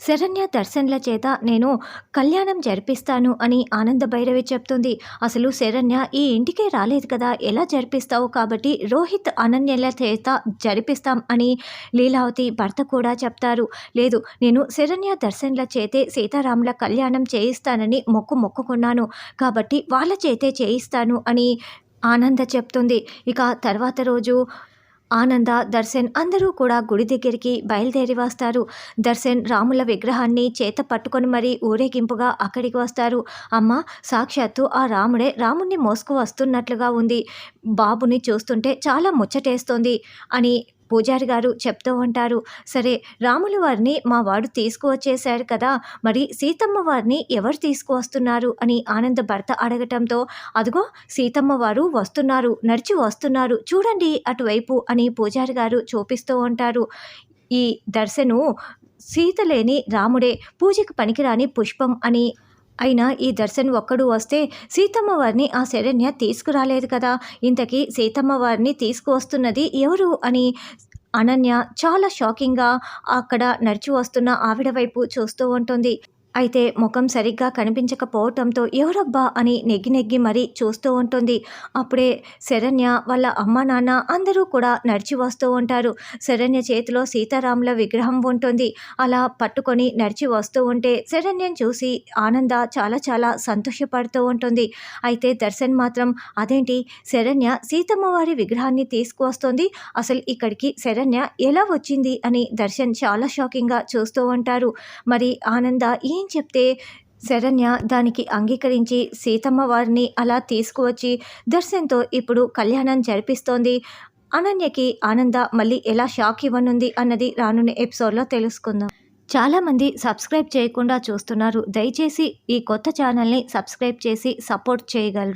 శరణ్య దర్శన్ల చేత నేను కళ్యాణం జరిపిస్తాను అని ఆనంద భైరవి చెప్తుంది. అసలు శరణ్య ఈ ఇంటికే రాలేదు కదా ఎలా జరిపిస్తావు కాబట్టి రోహిత్ అనన్యల చేత జరిపిస్తాం అని లీలావతి భర్త కూడా చెప్తారు. లేదు నేను శరణ్య దర్శన్ల చేతే సీతారాముల కళ్యాణం చేయిస్తానని మొక్కు మొక్కుకున్నాను కాబట్టి వాళ్ళ చేతే చేయిస్తాను అని ఆనంద చెప్తుంది. ఇక తర్వాత రోజు ఆనంద దర్శన్ అందరూ కూడా గుడి దగ్గరికి బయలుదేరి వస్తారు. దర్శన్ రాముల విగ్రహాన్ని చేత పట్టుకొని మరీ ఊరేగింపుగా అక్కడికి వస్తారు. అమ్మ సాక్షాత్తు ఆ రాముడే రాముణ్ణి మోసుకు వస్తున్నట్లుగా ఉంది. బాబుని చూస్తుంటే చాలా ముచ్చటేస్తోంది అని పూజారి గారు చెప్తూ ఉంటారు సరే రాముల వారిని మా వాడు తీసుకువచ్చేశారు కదా మరి సీతమ్మ వారిని ఎవరు తీసుకువస్తున్నారు? అని ఆనంద భర్త అడగటంతో అదిగో సీతమ్మ వారు వస్తున్నారు నడిచి వస్తున్నారు చూడండి అటువైపు అని పూజారి గారు చూపిస్తూ ఉంటారు. ఈ దర్శను సీత లేని రాముడే పూజకు పనికిరాని పుష్పం అని అయినా ఈ దర్శన్ ఒక్కడు వస్తే సీతమ్మ వారిని ఆ శరణ్య తీసుకురాలేదు కదా. ఇంతకీ సీతమ్మ వారిని తీసుకువస్తున్నది ఎవరు అని అనన్య చాలా షాకింగ్గా అక్కడ నడిచి వస్తున్న ఆవిడ వైపు చూస్తూ ఉంటుంది. అయితే ముఖం సరిగ్గా కనిపించకపోవటంతో ఎవరబ్బా అని నెగ్గి నెగ్గి మరీ చూస్తూ ఉంటుంది. అప్పుడే శరణ్య వాళ్ళ అమ్మ నాన్న అందరూ కూడా నడిచి వస్తూ ఉంటారు. శరణ్య చేతిలో సీతారాముల విగ్రహం ఉంటుంది. అలా పట్టుకొని నడిచి వస్తూ ఉంటే శరణ్యం చూసి ఆనంద చాలా చాలా సంతోషపడుతూ ఉంటుంది. అయితే దర్శన్ మాత్రం అదేంటి? శరణ్య సీతమ్మ వారి విగ్రహాన్ని తీసుకువస్తుంది. అసలు ఇక్కడికి శరణ్య ఎలా వచ్చింది అని దర్శన్ చాలా షాకింగ్గా చూస్తూ ఉంటారు. మరి ఆనంద ఏం చెప్తే శరణ్య దానికి అంగీకరించి సీతమ్మ వారిని అలా తీసుకువచ్చి దర్శన్తో ఇప్పుడు కళ్యాణం జరిపిస్తోంది. అనన్యకి ఆనంద మళ్ళీ ఎలా షాక్ ఇవ్వనుంది అన్నది రానున్న ఎపిసోడ్లో తెలుసుకుందాం. చాలామంది సబ్స్క్రైబ్ చేయకుండా చూస్తున్నారు. దయచేసి ఈ కొత్త ఛానల్ని సబ్స్క్రైబ్ చేసి సపోర్ట్ చేయగలరు.